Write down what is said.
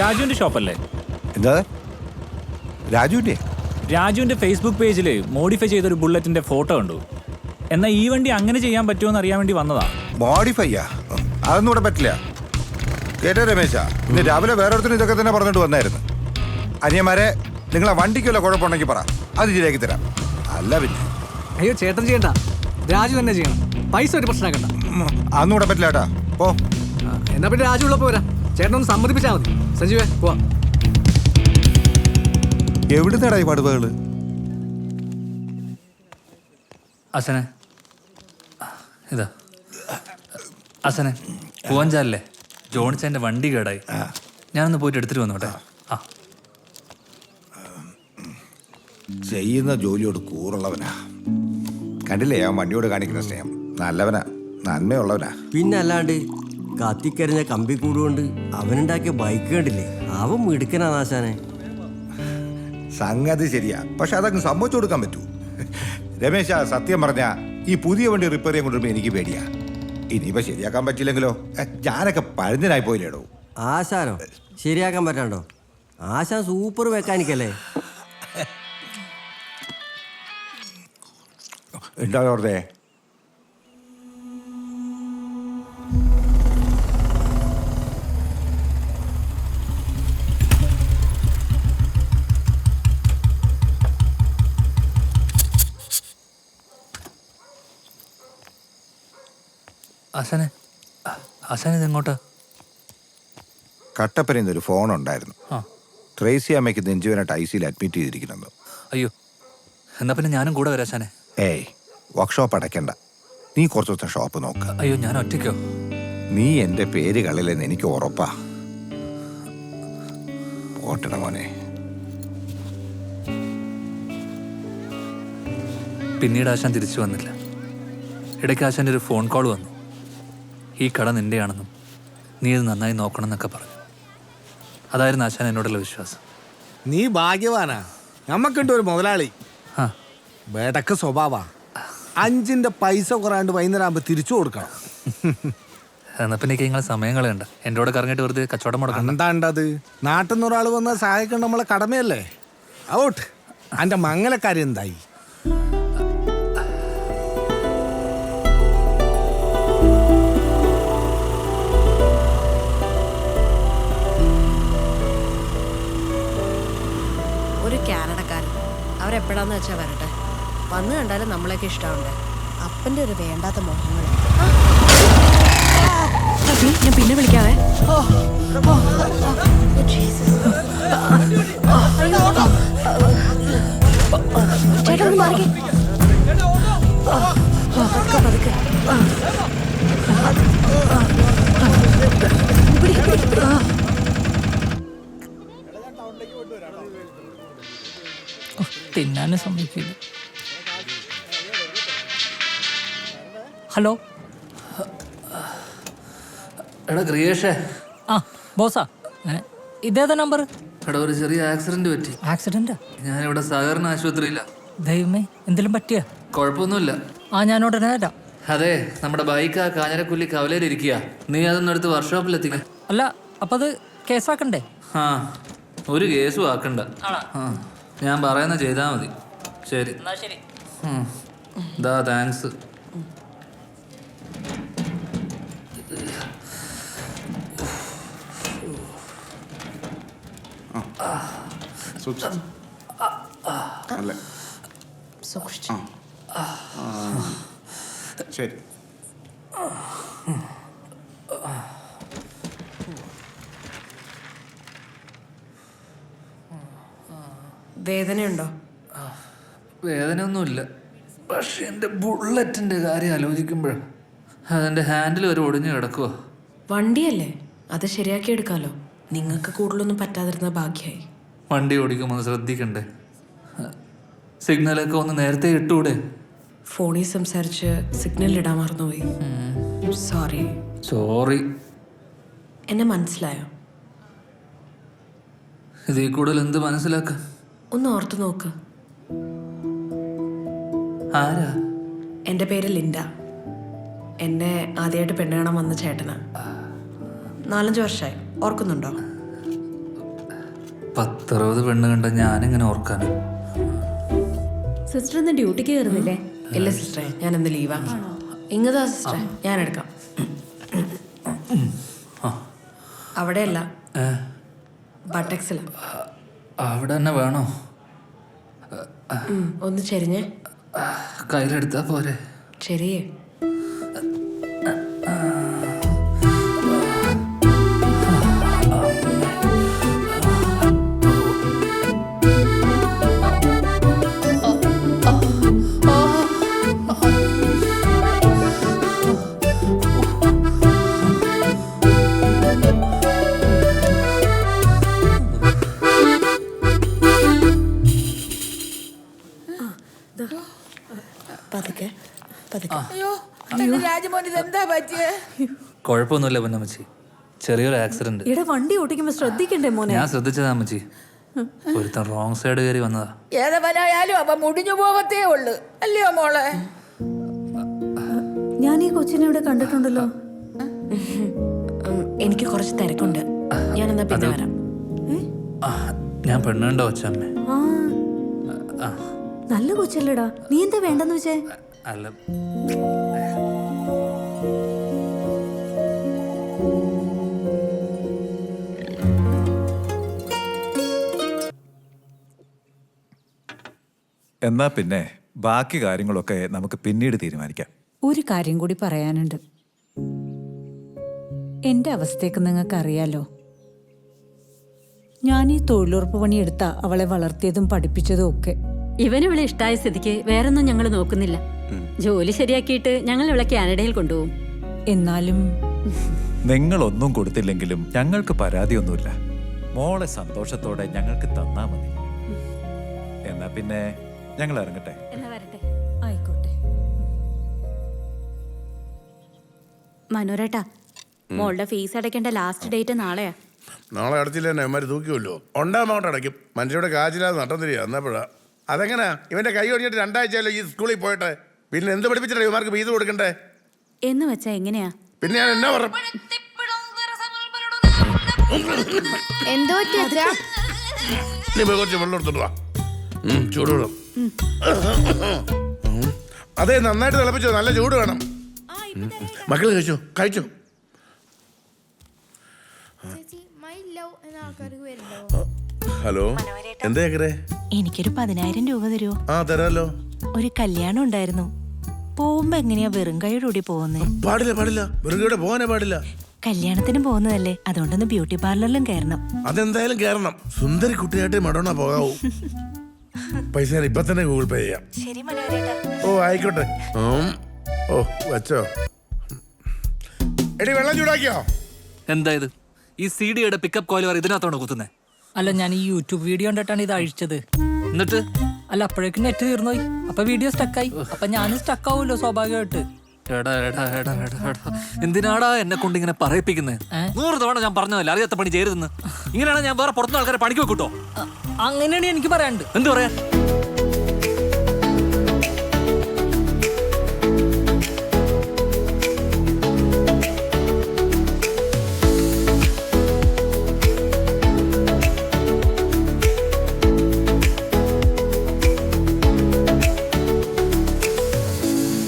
രാജുവിന്റെ ഷോപ്പല്ലേ? എന്താ? രാജുവിന്റെ? രാജുവിന്റെ ഫേസ്ബുക്ക് പേജിൽ മോഡിഫൈ ചെയ്തൊരു ബുള്ളറ്റിന്റെ ഫോട്ടോ കണ്ടു. എന്നാൽ ഈ വണ്ടി അങ്ങനെ ചെയ്യാൻ പറ്റുമോ എന്ന് അറിയാൻ വേണ്ടി വന്നതാ. മോഡിഫൈയാ അതൊന്നും ഇവിടെ പറ്റില്ല. കേട്ടോ രമേശ. ഇന്ന് രാവിലെ വേറൊരുത്തരും ഇതൊക്കെ തന്നെ പറഞ്ഞിട്ട് വന്നായിരുന്നു. അനിയന്മാരെ നിങ്ങളെ വണ്ടിക്കുള്ള കുഴപ്പമുണ്ടെങ്കിൽ പറ. അത് ശരിയാക്കി തരാം. അല്ല പിന്നെ. അയ്യോ ചേട്ടൻ ചെയ്യണ്ട. രാജു തന്നെ ചെയ്യണം. പൈസ ഒരു പ്രശ്നമാക്കണ്ട അതൊന്നും ഇവിടെ പറ്റില്ല കേട്ടാ. പോ. എന്നാ പിന്നെ രാജു ഉള്ളപ്പോ വരാം. ചേട്ടനൊന്ന് സമ്മതിപ്പിച്ചാൽ മതി. സഞ്ജീവേ പോവാ. എവിടുന്നടാ ഈ പടുവകൾ അസനെ. ഇതാ. അസനെ പൂവഞ്ചാലല്ലേ ജോണിച്ചന്റെ വണ്ടി കേടായി. ഞാനൊന്ന് പോയിട്ട് എടുത്തിട്ട് വന്നോട്ടെ. ആ. ചെയ്യുന്ന ജോലിയോട് കൂറുള്ളവനാ. കണ്ടില്ലേ ആ വണ്ടിയോട് കാണിക്കുന്ന സ്നേഹം. നല്ലവനാ. നന്മയുള്ളവനാ. പിന്നെ അല്ലാണ്ട് കത്തിക്കരിഞ്ഞ കമ്പി കൂടുകൊണ്ട് അവനുണ്ടാക്കിയ ബൈക്ക് കണ്ടില്ലേ? അവൻ മിടുക്കനാ നാശാനെ സംഗതി ശരിയാ. പക്ഷെ അതങ്ങ് സമ്മതിച്ചു കൊടുക്കാൻ പറ്റൂ. രമേശ സത്യം പറഞ്ഞ ഈ പുതിയ വണ്ടി റിപ്പയർ ചെയ്യാൻ കൊണ്ടുവരുമ്പോ എനിക്ക് പേടിയാ. ഇനിയിപ്പോ ശരിയാക്കാൻ പറ്റില്ലെങ്കിലോ? ഞാനൊക്കെ പഴഞ്ഞനായി പോയില്ലേടോ. ആശാനോ ശരിയാക്കാൻ പറ്റാണ്ടോ? ആശാൻ സൂപ്പർ മെക്കാനിക്കല്ലേ എന്താ അസനെ അസനെ ഇത് എങ്ങോട്ടാ? കട്ടപ്പനയിൽ നിന്ന് ഒരു ഫോൺ ഉണ്ടായിരുന്നു. ആ. ട്രേസി അമ്മയ്ക്ക് നെഞ്ചുവനായിട്ട് ഐ സിയിൽ അഡ്മിറ്റ് ചെയ്തിരിക്കുന്നു അയ്യോ എന്നാ പിന്നെ ഞാനും കൂടെ വരാം അസനെ ഏയ് വർക്ക്ഷോപ്പ് അടയ്ക്കണ്ട. നീ കുറച്ച് ദിവസം ഷോപ്പ് നോക്ക. അയ്യോ ഞാൻ ഒറ്റയ്ക്കോ? നീ എന്റെ പേര് കളില്ലെന്ന് എനിക്ക് ഉറപ്പാ. പോട്ടട മോനെ. പിന്നീട് ആശാൻ തിരിച്ചു വന്നില്ല. ഇടയ്ക്ക് ആശാന്റെ ഒരു ഫോൺ കോൾ വന്നു. ഈ കട നിന്റെയാണെന്നും നീ ഇത് നന്നായി നോക്കണം എന്നൊക്കെ പറഞ്ഞു. അതായിരുന്നു ആശാൻ എന്നോടുള്ള വിശ്വാസം. നീ ഭാഗ്യവാനാ. നമ്മക്കുണ്ട് ഒരു മുതലാളി. ആ. വേടക്ക് സ്വഭാവ. അഞ്ചിന്റെ പൈസ കുറയാണ്ട് വൈകുന്നേരം ആകുമ്പോ തിരിച്ചു കൊടുക്കണം. എന്നാ പിന്നെ എനിക്ക് നിങ്ങളെ സമയം കളയണ്ട. എന്റെ കൂടെ കറങ്ങിയിട്ട് വെറുതെ കച്ചവടം മുടക്കണം എന്താണ്ടത്? നാട്ടിൽ നിന്ന് ഒരാൾ വന്ന സഹായിക്കേണ്ട നമ്മളെ കടമയല്ലേ? ഔട്ട്. അന്റെ മംഗലക്കാരി എന്തായി? അവരെപ്പോഴാന്ന് വെച്ചാൽ വരട്ടെ വന്നു കണ്ടാലും നമ്മളെയൊക്കെ ഇഷ്ടമുണ്ട് അപ്പന്റെ ഒരു വേണ്ടാത്ത മോഹങ്ങൾ ഞാൻ പിന്നെ വിളിക്കാവേ ചേട്ടാ ഒന്ന് മാറിക്കേ പതുക്കെ, പതുക്കെ. തിന്നാനും സമ്മതിക്കില്ല. ഹലോ? എടാ ക്രിയേഷേ. ആ ബോസാ. ഇതേതാ നമ്പർ എടാ ഒരു ചെറിയ ആക്സിഡന്റ് പറ്റി. ആക്സിഡന്റാ? ഇവിടെ സഹകരണ ആശുപത്രിയില്ല ദൈവമേ എന്തെങ്കിലും പറ്റിയ? കുഴപ്പമൊന്നുമില്ല. ആ ഞാൻ ഉടനെ വരാം. അതെ നമ്മുടെ ബൈക്ക് ആ കാഞ്ഞിരക്കുല്ലി കവലയിലിരിക്കുക നീ അതൊന്നും എടുത്ത് വർക്ക്ഷോപ്പിൽ എത്തിക്ക അല്ല അപ്പൊ അത് കേസാക്കണ്ടേ? ആ ഒരു കേസും ആക്കണ്ട. ആ. ഞാൻ പറയുന്ന ചെയ്താൽ മതി. ശരി. ദാ താങ്ക്സ് സൂക്ഷിച്ചു. ശരി. വേദനയുണ്ടോ? വേദനയൊന്നുമില്ല. പക്ഷെ എന്റെ ബുള്ളറ്റിന്റെ കാര്യം ആലോചിക്കുമ്പോൾ അതിന്റെ ഹാൻഡിൽ ഒരു ഒടിഞ്ഞു കിടക്കുവോ. വണ്ടിയല്ലേ? അത് ശരിയാക്കി എടുക്കാലോ. നിങ്ങൾക്ക് കൂടുതലൊന്നും പറ്റാതിരുന്ന ഭാഗ്യമായി വണ്ടി ഓടിക്കുമ്പോൾ ശ്രദ്ധിക്കണ്ടേ? സിഗ്നലൊക്കെ ഒന്ന് നേരത്തെ ഇട്ടൂടെ? ഫോണിൽ സംസാരിച്ച് സിഗ്നൽ ഇടാൻ മറന്നുപോയി. സോറി. സോറി. എന്നെ മനസ്സിലായോ? ഇതിൽ കൂടുതൽ എന്ത് മനസ്സിലാക്ക? ഒന്ന് ഓർത്തു നോക്ക്. ആരാ? എന്റെ പേര് ലിൻഡ. എന്നെ ആദ്യമായിട്ട് പെണ്ണുകാണാൻ വന്ന ചേട്ടനാ. നാലഞ്ച് വർഷമായി ഓർക്കുന്നുണ്ടോ? പത്തറുപത് പെണ്ണ് കണ്ട ഞാനിങ്ങനെ ഓർക്കാൻ സിസ്റ്റർ ഇന്ന് ഡ്യൂട്ടിക്ക് കയറുന്നില്ലേ? ഇല്ല സിസ്റ്ററെ. ഞാൻ ഇന്ന് ലീവാ. ഇങ്ങതാ സിസ്റ്ററെ. ഞാൻ എടുക്കാം അവിടെയല്ല. ബട്ടക്സിലാണ് ബട്ടക്സില അവിടെ തന്നെ വേണോ ഒന്ന് ചെരിഞ്ഞേ. കയ്യിലെടുത്താ പോരെ. ചെറിയേ പതുക്കെ. അയ്യോ എന്റെ രാജമോൻ ഇതെന്താ പറ്റിയേ? കുഴപ്പമൊന്നുമില്ല പൊന്നമ്മച്ചി ചെറിയൊരു ആക്സിഡന്റ് ഇവിടെ വണ്ടി ഓടിക്കുമ്പോ ശ്രദ്ധിക്കണ്ടേ മോനെ? ഞാൻ ശ്രദ്ധിച്ചതാ അമ്മച്ചി. ഒരുത്തൻ റോങ് സൈഡ് കയറി വന്നതാ. ഏതവനായാലും അവ മുടിഞ്ഞു പോവത്തേ ഉള്ളു. അല്ലയോ മോളെ? ഞാൻ ഈ കൊച്ചിനെ ഇവിടെ കണ്ടിട്ടുണ്ടല്ലോ. ഉം, എനിക്ക് കുറച്ച് തിരക്കുണ്ട്. ഞാൻ എന്നാ പിന്നെ വരാം. ആ, ഞാൻ പെണ്ണുണ്ടോ അച്ഛമ്മേ? ആ. നല്ല കൊച്ചല്ലേടാ. നീ എന്താ വേണ്ടെന്ന് വെച്ചേ? അല്ല. എന്നാ പിന്നെ ബാക്കി കാര്യങ്ങളൊക്കെ നമുക്ക് പിന്നീട് തീരുമാനിക്കാം. ഒരു കാര്യം കൂടി പറയാനുണ്ട്. എന്റെ അവസ്ഥയൊക്കെ നിങ്ങൾക്ക് അറിയാലോ ഞാൻ ഈ തൊഴിലുറപ്പ് പണിയെടുത്ത അവളെ വളർത്തിയതും പഠിപ്പിച്ചതും ഒക്കെ. ഇവനവളെ ഇഷ്ടമായ ഇഷ്ടായ സ്ഥിതിക്ക് വേറൊന്നും ഞങ്ങൾ നോക്കുന്നില്ല. ജോലി ശരിയാക്കിയിട്ട് ഞങ്ങൾ ഇവിടെ കാനഡയിൽ കൊണ്ടുപോകും. എന്നാലും നിങ്ങൾ ഒന്നും കൊടുത്തില്ലെങ്കിലും ഞങ്ങൾക്ക് പരാതിയൊന്നുമില്ല. മോളെ സന്തോഷത്തോടെ ഞങ്ങൾക്ക് തന്നാ മതി. എന്നാ പിന്നെ ഞങ്ങൾ ഇറങ്ങട്ടെ. എന്നാ വരട്ടെ. ആയിക്കോട്ടെ. മനോരേട്ടാ മോളുടെ ഫീസ് അടയ്ക്കേണ്ട ലാസ്റ്റ് ഡേറ്റ് നാളെയാ. നാളെ അടച്ചില്ല തന്നെ അവന്മാർ തൂക്കിയല്ലോ ഒണ്ടാമൗണ്ട് അടയ്ക്കും. മനുഷ്യരുടെ കാശില്ലാതെ നട്ടം തിരിയാ എന്നപ്പോഴാ അതെങ്ങനെയാ ഇവന്റെ കൈ ഒടിഞ്ഞിട്ട് രണ്ടാഴ്ചയല്ലോ ഈ സ്കൂളിൽ പോയിട്ട്? പിന്നെ എന്ത് പഠിപ്പിച്ചിട്ടാ ഇവർക്ക് ഫീസ് കൊടുക്കണ്ടേ? എന്ന് വെച്ചാ എങ്ങനെയാ? പിന്നെ ഞാൻ എന്നാ പറഞ്ഞു എന്തോ നീ പോയി കുറച്ച് വെള്ളം എടുത്തോണ്ട് വാ. ഉം, ചൂടുവെള്ളം. ഉം. അതെ നന്നായിട്ട് തിളപ്പിച്ചോ നല്ല ചൂട് വേണം. മക്കൾ കഴിച്ചോ? കഴിച്ചോ? ഹലോ. എന്താ എനിക്കൊരു പതിനായിരം രൂപ തരുമോ ആ തരാലോ. ഒരു കല്യാണം ഉണ്ടായിരുന്നു. പോകുമ്പോ എങ്ങനെയാ വെറും കൈയോടുകൂടി പോകുന്നേ? പാടില്ല പാടില്ല. വെറുതെ പോകാനേ പാടില്ല. കല്യാണത്തിന് പോകുന്നതല്ലേ അതുകൊണ്ടൊന്ന് ബ്യൂട്ടി പാർലറിലും കയറണം. അതെന്തായാലും കയറണം. സുന്ദരി കുട്ടിയായിട്ട് മടോണ പോകാവൂ. പൈസ ഞാൻ ഇപ്പൊ തന്നെ ഗൂഗിൾ പേ ചെയ്യാം ഓ ആയിക്കോട്ടെ. ഓ വച്ചോ. എടി വെള്ളം ചൂടാക്കിയോ? എന്താ ഇത്? ഈ സി ഡിയുടെ പിക്കപ്പ് കോയിൽ വരെ ഇതിനകത്തോണ്ട് കുത്തുന്നേ? അല്ല ഞാൻ ഈ യൂട്യൂബ് വീഡിയോ കണ്ടിട്ടാണ് ഇത് അഴിച്ചത്. എന്നിട്ട്? അല്ല അപ്പോഴേക്കും നെറ്റ് തീർന്നുപോയി അപ്പൊ വീഡിയോ സ്റ്റക്കായി അപ്പൊ ഞാനും സ്റ്റക്ക് ആവുമല്ലോ സ്വാഭാവികമായിട്ട്. എടാ എടാ എടാ എടാ എടാ. എന്തിനാടാ എന്നെ കൊണ്ട് ഇങ്ങനെ പറയിപ്പിക്കുന്നത്? നൂറ് തവണ ഞാൻ പറഞ്ഞതല്ല അറിയാത്ത പണി ചെയ്യരുതെന്ന്. ഇങ്ങനെയാണ് ഞാൻ വേറെ പുറത്തുനിന്ന് ആൾക്കാരെ പണിക്ക് വെക്കൂട്ടോ? അങ്ങനെയാണ് എനിക്ക് പറയാനുണ്ട്. എന്ത് പറയാൻ?